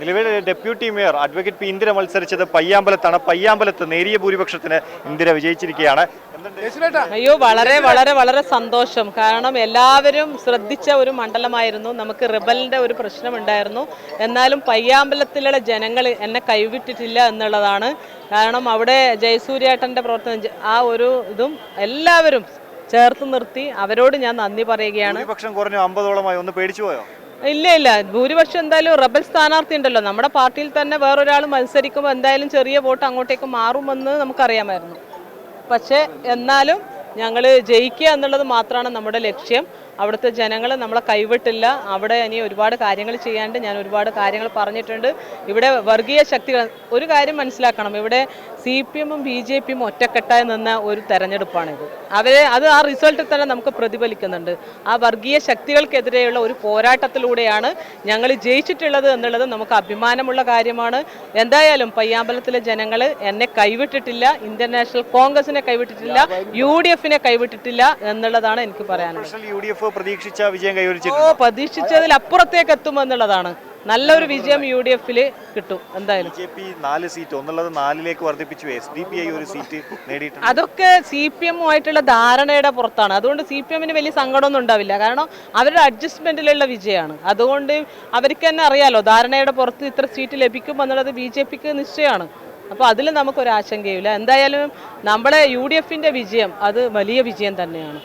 നിലവിൽ deputy mayor advocate P Indira മത്സരിച്ചത് പയ്യാമ്പലത്താണ്. പയ്യാമ്പലത്ത് നേരിയ ഭൂരിപക്ഷത്തിന് ഇന്ദിര വിജയിച്ചിരിക്കുകയാണ്. അയ്യോ വളരെ വളരെ വളരെ സന്തോഷം. കാരണം എല്ലാവരും ശ്രദ്ധിച്ച ഒരു മണ്ഡലമായിരുന്നു. നമുക്ക് റിബലിന്റെ ഒരു പ്രശ്നമുണ്ടായിരുന്നു. എന്നാലും പയ്യാമ്പലത്തിലുള്ള ജനങ്ങൾ എന്നെ കൈവിട്ടിട്ടില്ല എന്നുള്ളതാണ്. കാരണം അവിടെ ജയസൂര്യേട്ടന്റെ പ്രവർത്തനം ആ ഒരു ഇതും എല്ലാവരും ചേർത്ത് നിർത്തി അവരോട് ഞാൻ നന്ദി പറയുകയാണ്. പക്ഷം കുറഞ്ഞു അമ്പതോളമായി. ഒന്ന് പേടിച്ചു പോയോ? ഇല്ല ഇല്ല. ഭൂരിപക്ഷം എന്തായാലും റബൽ സ്ഥാനാർത്ഥി ഉണ്ടല്ലോ. നമ്മുടെ പാർട്ടിയിൽ തന്നെ വേറൊരാൾ മത്സരിക്കുമ്പോൾ എന്തായാലും ചെറിയ വോട്ട് അങ്ങോട്ടേക്ക് മാറുമെന്ന് നമുക്കറിയാമായിരുന്നു. പക്ഷേ എന്നാലും ഞങ്ങൾ ജയിക്കുക എന്നുള്ളത് മാത്രമാണ് നമ്മുടെ ലക്ഷ്യം. അവിടുത്തെ ജനങ്ങൾ നമ്മളെ കൈവിട്ടില്ല. അവിടെ ഇനി ഒരുപാട് കാര്യങ്ങൾ ചെയ്യാണ്ട് ഞാൻ ഒരുപാട് കാര്യങ്ങൾ പറഞ്ഞിട്ടുണ്ട്. ഇവിടെ വർഗീയ ശക്തികൾ ഒരു കാര്യം മനസ്സിലാക്കണം. ഇവിടെ സി പി എമ്മും ബി ജെ പിയും ഒറ്റക്കെട്ടായി നിന്ന ഒരു തെരഞ്ഞെടുപ്പാണിത്. അവരെ അത് ആ റിസൾട്ടിൽ തന്നെ നമുക്ക് പ്രതിഫലിക്കുന്നുണ്ട്. ആ വർഗീയ ശക്തികൾക്കെതിരെയുള്ള ഒരു പോരാട്ടത്തിലൂടെയാണ് ഞങ്ങൾ ജയിച്ചിട്ടുള്ളത് എന്നുള്ളത് നമുക്ക് അഭിമാനമുള്ള കാര്യമാണ്. എന്തായാലും പയ്യാമ്പലത്തിലെ ജനങ്ങൾ എന്നെ കൈവിട്ടിട്ടില്ല. ഇന്ത്യൻ നാഷണൽ കോൺഗ്രസിനെ കൈവിട്ടിട്ടില്ല. യു ഡി എഫിനെ കൈവിട്ടിട്ടില്ല എന്നുള്ളതാണ് എനിക്ക് പറയാനുള്ളത്. പക്ഷേ യു ഡി എഫ് പ്രതീക്ഷിച്ച വിജയം ഓ പ്രതീക്ഷിച്ചതിൽ അപ്പുറത്തേക്ക് എത്തും എന്നുള്ളതാണ്. നല്ലൊരു വിജയം യു ഡി എഫിൽ കിട്ടും എന്തായാലും. ബി ജെ പി നാല് സീറ്റ് ഒന്നുള്ളത് നാലിലേക്ക് വർദ്ധിപ്പിച്ചു. എസ് ഡി പി ഐ ഒരു സീറ്റ് നേടിയിട്ടുണ്ട്. അതൊക്കെ സി പി എമ്മുമായിട്ടുള്ള ധാരണയുടെ പുറത്താണ്. അതുകൊണ്ട് സി പി എമ്മിന് വലിയ സങ്കടമൊന്നും ഉണ്ടാവില്ല. കാരണം അവരുടെ അഡ്ജസ്റ്റ്മെന്റിലുള്ള വിജയമാണ്. അതുകൊണ്ട് അവർക്ക് തന്നെ അറിയാലോ ധാരണയുടെ പുറത്ത് ഇത്ര സീറ്റ് ലഭിക്കും എന്നുള്ളത് ബി ജെ പിക്ക് നിശ്ചയമാണ്. അപ്പോൾ അതിൽ നമുക്കൊരു ആശങ്കയില്ല എന്തായാലും നമ്മളെ യു ഡി എഫിന്റെ വിജയം അത് വലിയ വിജയം തന്നെയാണ്.